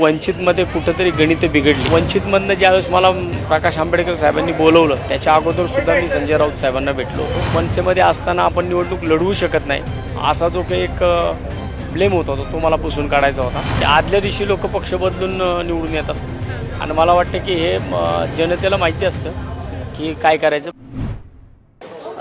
वंचितमध्ये कुठंतरी गणित बिघडली. वंचितमधनं ज्यावेळेस मला प्रकाश आंबेडकर साहेबांनी बोलवलं त्याच्या अगोदर सुद्धा मी संजय राऊत साहेबांना भेटलो मनसेमध्ये असताना आपण निवडणूक लढवू शकत नाही असा जो काही एक ब्लेम होता तो तो मला पुसून काढायचा होता. ते आदल्या दिवशी लोक पक्ष बदलून निवडून येतात. आणि मला वाटतं की हे जनतेला माहिती असतं की काय करायचं.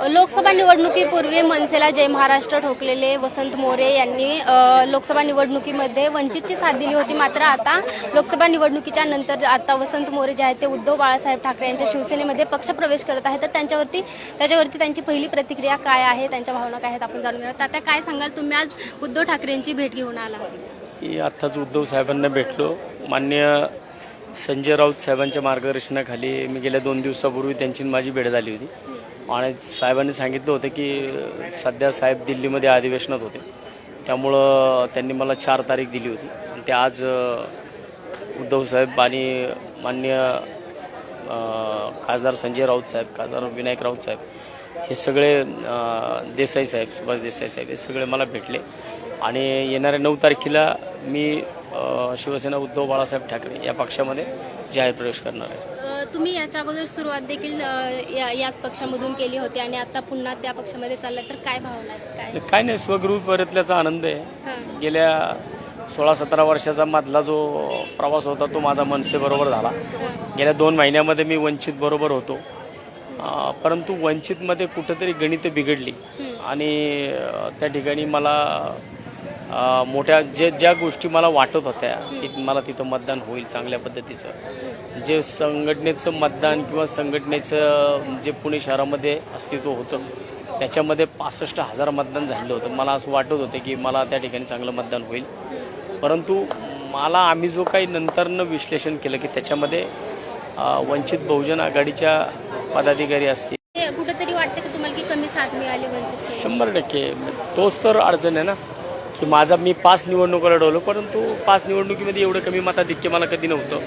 लोकसभा निवडणुकीपूर्वी मनसेला जय महाराष्ट्र ठोकलेले वसंत मोरे यांनी लोकसभा निवडणुकीमध्ये वंचितची साथ दिली होती. मात्र आता लोकसभा निवडणुकीच्या नंतर आता वसंत मोरे जे आहेत ते उद्धव बाळासाहेब ठाकरे यांच्या शिवसेनेमध्ये पक्षप्रवेश करत आहेत. तर त्यांच्यावरती त्याच्यावरती त्यांची पहिली प्रतिक्रिया काय आहे? त्यांच्या भावना काय आहेत? आपण जाणून घेणार आता काय सांगाल? तुम्ही आज उद्धव ठाकरेंची भेट घेऊन आला. की आत्ताच उद्धव साहेबांना भेटलो. मान्य संजय राऊत साहेबांच्या मार्गदर्शनाखाली मी गेल्या दोन दिवसापूर्वी त्यांची माझी भेट झाली होती. आणि साहेबांनी सांगितलं होतं की सध्या साहेब दिल्लीमध्ये अधिवेशनात होते. त्यामुळं त्यांनी मला चार तारीख दिली होती. ते आज उद्धव साहेब आणि मान्य खासदार संजय राऊत साहेब खासदार विनायक राऊत साहेब हे सगळे देसाई साहेब सुभाष देसाई साहेब हे सगळे मला भेटले. आणि येणाऱ्या नऊ तारखेला मी शिवसेना उद्धव बाळासाहेब ठाकरे या पक्षामध्ये जाहीर प्रवेश करणार आहे. तुम्ही याच्या अगोदर सुरुवात देखील या- याच पक्षामधून केली होती आणि आता पुन्हा त्या पक्षामध्ये चाललाय तर काय भावना काय? नाही स्वगृह परतल्याचा आनंद आहे. गेल्या सोळा सतरा वर्षाचा मधला जो प्रवास होता तो माझा मनसेबरोबर झाला. गेल्या दोन महिन्यामध्ये मी वंचित बरोबर होतो. परंतु वंचितमध्ये कुठंतरी गणित बिघडली. आणि त्या ठिकाणी मला मोठ्या जे ज्या गोष्टी मला वाटत होत्या की मला तिथं मतदान होईल चांगल्या पद्धतीचं जे संघटनेचं मतदान किंवा संघटनेचं जे पुणे शहरामध्ये अस्तित्व होतं त्याच्यामध्ये पासष्ट हजार मतदान झालं होतं. मला असं वाटत होतं की मला त्या ठिकाणी चांगलं मतदान होईल. परंतु मला आम्ही जो काही नंतरनं विश्लेषण केलं की त्याच्यामध्ये वंचित बहुजन आघाडीच्या पदाधिकारी असतील. कुठेतरी वाटतं की तुम्हाला की कमी साथ मिळाली वंचित शंभर टक्के. तोच तर अडचण आहे ना. की माझा मी पाच निवडणुका लढवलो परंतु पाच निवडणुकीमध्ये एवढं कमी मताधिक्य मला कधी नव्हतं.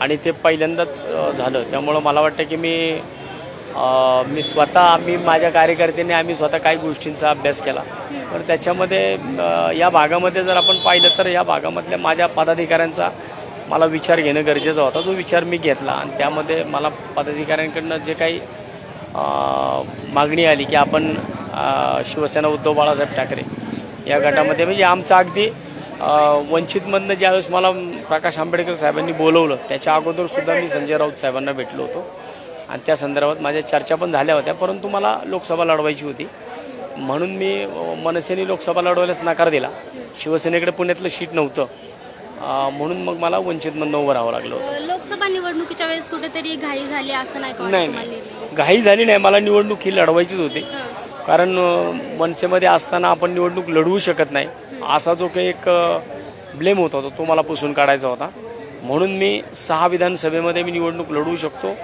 आणि ते पहिल्यांदाच झालं. त्यामुळं मला वाटतं की मी मी स्वतः आम्ही माझ्या कार्यकर्त्यांनी आम्ही स्वतः काही गोष्टींचा अभ्यास केला. पण त्याच्यामध्ये या भागामध्ये जर आपण पाहिलं तर या भागामधल्या माझ्या पदाधिकाऱ्यांचा मला विचार घेणं गरजेचा होता. तो विचार मी घेतला आणि त्यामध्ये मला पदाधिकाऱ्यांकडनं जे काही मागणी आली की आपण शिवसेना उद्धव बाळासाहेब ठाकरे या गटामध्ये. म्हणजे आमचं अगदी वंचितमधनं ज्यावेळेस मला प्रकाश आंबेडकर साहेबांनी बोलवलं त्याच्या अगोदर सुद्धा मी संजय राऊत साहेबांना भेटलो होतो. आणि त्या संदर्भात माझ्या चर्चा पण झाल्या होत्या परंतु मला लोकसभा लढवायची होती. म्हणून मी मनसेने लोकसभा लढवायलाच नकार दिला. शिवसेनेकडे पुण्यातलं सीट नव्हतं. म्हणून मग मला वंचितमधनं उभं राहावं लागलं होतं. लोकसभा निवडणुकीच्या वेळेस कुठेतरी घाई झाली असं नाही? घाई झाली नाही. मला निवडणूक ही लढवायचीच होती. कारण मनसेमध्ये असताना आपण निवडणूक लढवू शकत नाही. असा जो काही एक ब्लेम होता तो तो मला पुसून काढायचा होता. म्हणून मी सहा विधानसभेमध्ये मी निवडणूक लढवू शकतो.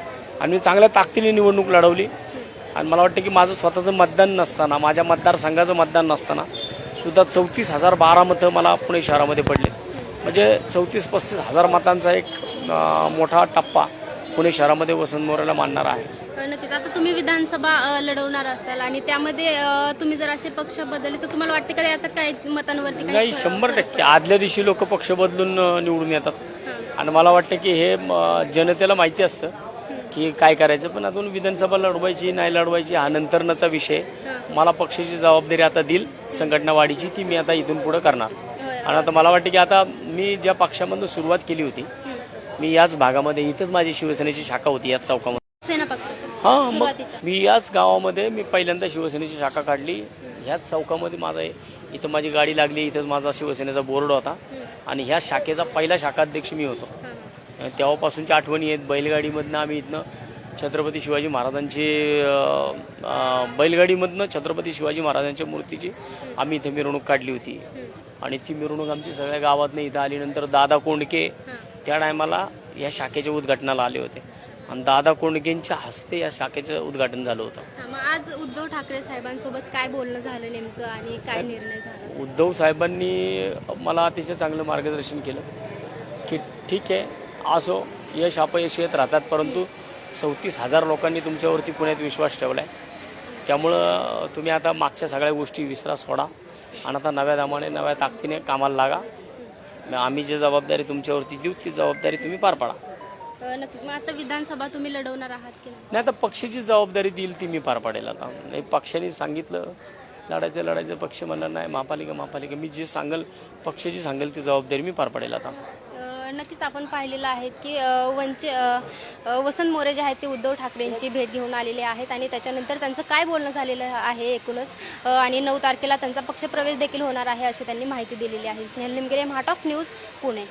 आणि मी चांगल्या ताकदीने निवडणूक लढवली. आणि मला वाटतं की माझं स्वतःचं मतदान नसताना माझ्या मतदारसंघाचं मतदान नसताना सुद्धा चौतीस हजार बारा मतं मला पुणे शहरामध्ये पडले म्हणजे चौतीस पस्तीस हजार मतांचा एक मोठा टप्पा पुणे शहरामध्ये वसंत मोरेला मानणारा आहे. नक्कीच. आता तुम्ही विधानसभा अ, लढवणार असाल आणि त्यामध्ये अ, तुम्ही जर असे पक्ष बदलले तर तुम्हाला वाटते का याचा काय मतांवरती काही नाही शंभर टक्के. आदल्या दिवशी लोक पक्ष बदलून अ, निवडून येतात. आणि मला वाटतं की हे म, जनतेला माहिती असतं की काय करायचं पण अजून विधानसभा लढवायची नाही लढवायची हा नंतरनचा विषय. मला पक्षाची जबाबदारी आता देईल संघटना वाढीची ती मी आता इथून पुढे करणार. होय. आणि आता मला वाटतं की आता मी ज्या पक्षामधून सुरुवात केली होती. मी याच भागामध्ये इथंच माझी शिवसेनेची शाखा होती याच चौकामध्ये. सेना हां मग सुरुवातीच्या. मी याच गावामध्ये मी पहिल्यांदा शिवसेनेची शाखा काढली. ह्याच चौकामध्ये माझा इथं माझी गाडी लागली इथंच माझा शिवसेनेचा बोर्ड होता. आणि ह्या शाखेचा पहिला शाखाध्यक्ष मी होतो. हां. तेव्हापासूनच्या आठवणी आहेत बैलगाडीमधनं आम्ही इथनं छत्रपती शिवाजी महाराजांची अं, अं, बैलगाडीमधनं छत्रपती शिवाजी महाराजांच्या मूर्तीची आम्ही इथं मिरवणूक काढली होती. आणि ती मिरवणूक आमची सगळ्या गावातनं इथं आली नंतर दादा कोंडके त्या टायमाला या शाखेच्या उद्घाटनाला आले होते. आणि दादा कोंडकेंच्या हस्ते या शाखेचं उद्घाटन झालं होतं. हां, मग आज उद्धव ठाकरे साहेबांसोबत काय बोलणं झालं नेमकं आणि काय निर्णय झाला? उद्धव साहेबांनी मला अतिशय चांगलं मार्गदर्शन केलं की ठीक आहे असो यश अपयश येत राहतात परंतु चौतीस हजार लोकांनी तुमच्यावरती पुण्यात विश्वास ठेवला आहे त्यामुळं तुम्ही आता मागच्या सगळ्या गोष्टी विसरा सोडा. आणि आता नव्या दमाने नव्या ताकदीने कामाला लागा. मग आम्ही जी जबाबदारी तुमच्यावरती देऊ ती जबाबदारी तुम्ही पार पाडा. अ, नक्कीच. मग आता विधानसभा तुम्ही लढवणार आहात की नाही? नाही आता पक्षाची जबाबदारी देईल ती मी पार पाडेल आता. नाही पक्षाने सांगितलं लढायचं लढायचं पक्ष म्हणणार नाही महापालिका महापालिका. मी जे सांगेल पक्षाची सांगेल ती जबाबदारी मी पार पाडेल आता. नक्कीच आपण पाहिलेलं आहेत की वंचे वसंत मोरे जे आहेत ते उद्धव ठाकरेंची भेट घेऊन आलेले आहेत आणि त्याच्यानंतर त्यांचं काय बोलणं झालेलं आहे एकूणच आणि नऊ तारखेला त्यांचा पक्षप्रवेश देखील होणार आहे अशी त्यांनी माहिती दिलेली आहे. स्नेहल निमगिरे महाटॉक्स न्यूज पुणे.